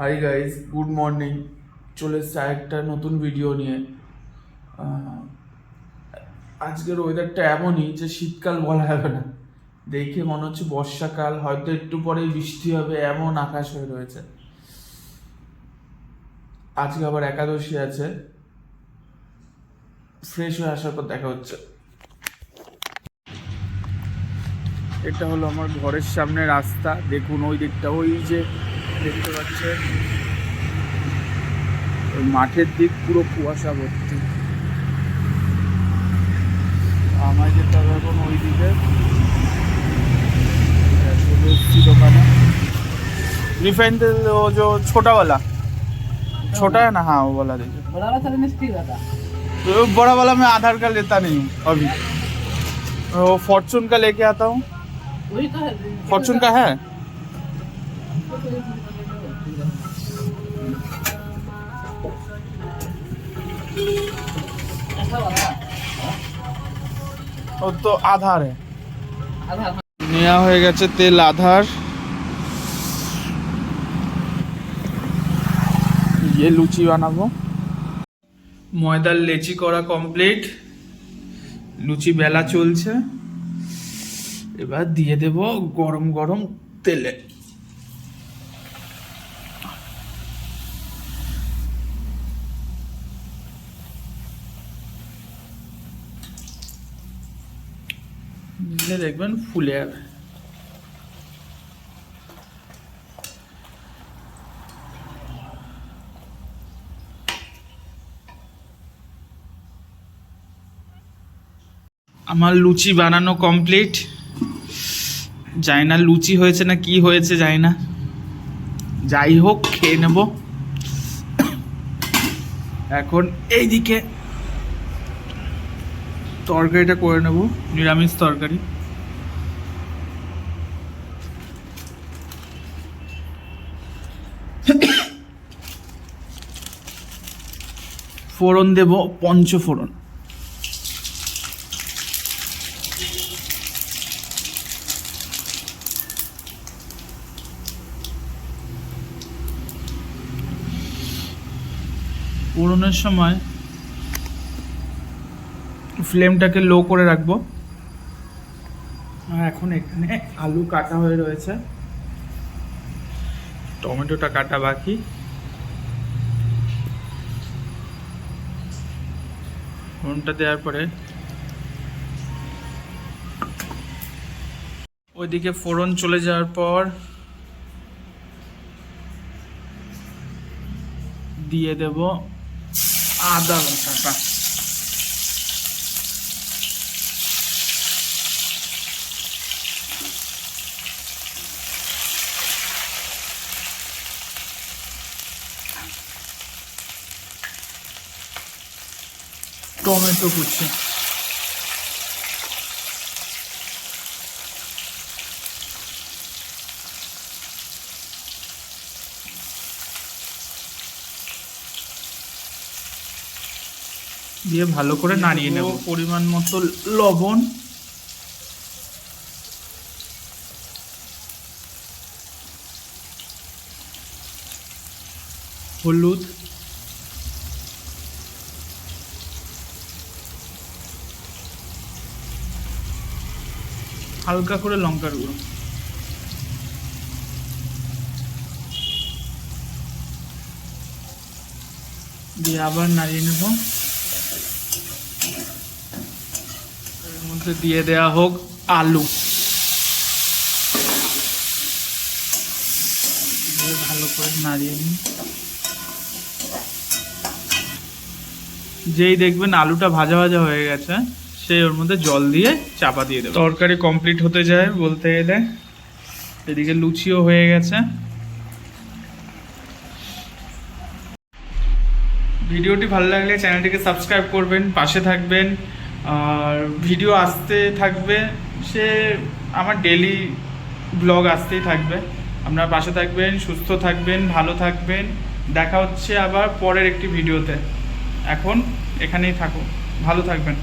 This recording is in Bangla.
হাই গাইজ গুড মর্নিং চলে এসছে একটা নতুন ভিডিও নিয়ে। আজকের ওয়েদারটা এমনই যে শীতকাল বলা যাবে না। দেখে মনে হচ্ছে বর্ষাকাল, হয়তো একটু পরেই বৃষ্টি হবে, এমন আকাশ হয়ে রয়েছে। আজকে আবার একাদশী আছে। ফ্রেশ হয়ে আসার পর দেখা হচ্ছে। এটা হলো আমার ঘরের সামনে রাস্তা। দেখুন ওই দিকটা, ওই যে দেখতে পাচ্ছেন ওই মাঠের দিক পুরো কুয়াশা ভর্তি আমায় যেতে হবে এখন ওই দিকে দোকানে রিফাইন তেল ও যে ছোটা वाला छोटा है ना हाँ वो वाला देखिए बड़ा वाला था मिस्टी वाला तो बड़ा वाला मैं आधार कार्ड लेता नहीं हूँ अभी वो फॉर्चून का लेके आता हूँ फॉर्चून का है ও তো আধারে নেওয়া হয়ে গেছে তেল আধার। ইয়ে লুচি বানাবো। ময়দার লেচি করা কমপ্লিট লুচি বেলা চলছে। এবার দিয়ে দেব গরম গরম তেলে। দিলে দেখবেন ফুলে যাবে আমার লুচি বানানো কমপ্লিট জানি না লুচি হয়েছে না কি হয়েছে, জানি না। যাই হোক, খেয়ে নেব। এখন এইদিকে তরকারিটা করে নেব। নিরামিষ তরকারি। ফোড়ন দেব পঞ্চফোড়ন। ফোড়নের সময় ফ্লেমটাকে লো করে রাখব। আর এখন এখানে আলু কাটা হয়ে রয়েছে। টমেটোটা কাটা বাকি। ফোড়নটা দেওয়ার পরে ওইদিকে ফোড়ন চলে যাওয়ার পর দিয়ে দেব আদা বাটাটা টমেটো কুচি দিয়ে ভালো করে নাড়িয়ে নেব। পরিমাণ মতো লবণ। হলুদ। হালকা করে লঙ্কার গুঁড়ো। দিয়ে আবার নাড়িয়ে নেব। এর মধ্যে দিয়ে দেয়া হোক আলু। ভালো করে নাড়িয়ে নিই। যেই দেখবেন আলুটা ভাজা ভাজা হয়ে গেছে সেই ওর মধ্যে জল দিয়ে চাপা দিয়ে দেবে। তরকারি কমপ্লিট হতে যায় বলতে গেলে। এদিকে লুচিও হয়ে গেছে। ভিডিওটি ভালো লাগলে চ্যানেলটিকে সাবস্ক্রাইব করবেন, পাশে থাকবেন। আর ভিডিও আসতে থাকবে, সে আমার ডেলি ব্লগ আসতেই থাকবে। আপনার পাশে থাকবেন, সুস্থ থাকবেন, ভালো থাকবেন। দেখা হচ্ছে আবার পরের একটি ভিডিওতে। এখন এখানেই থাকুন। ভালো থাকবেন।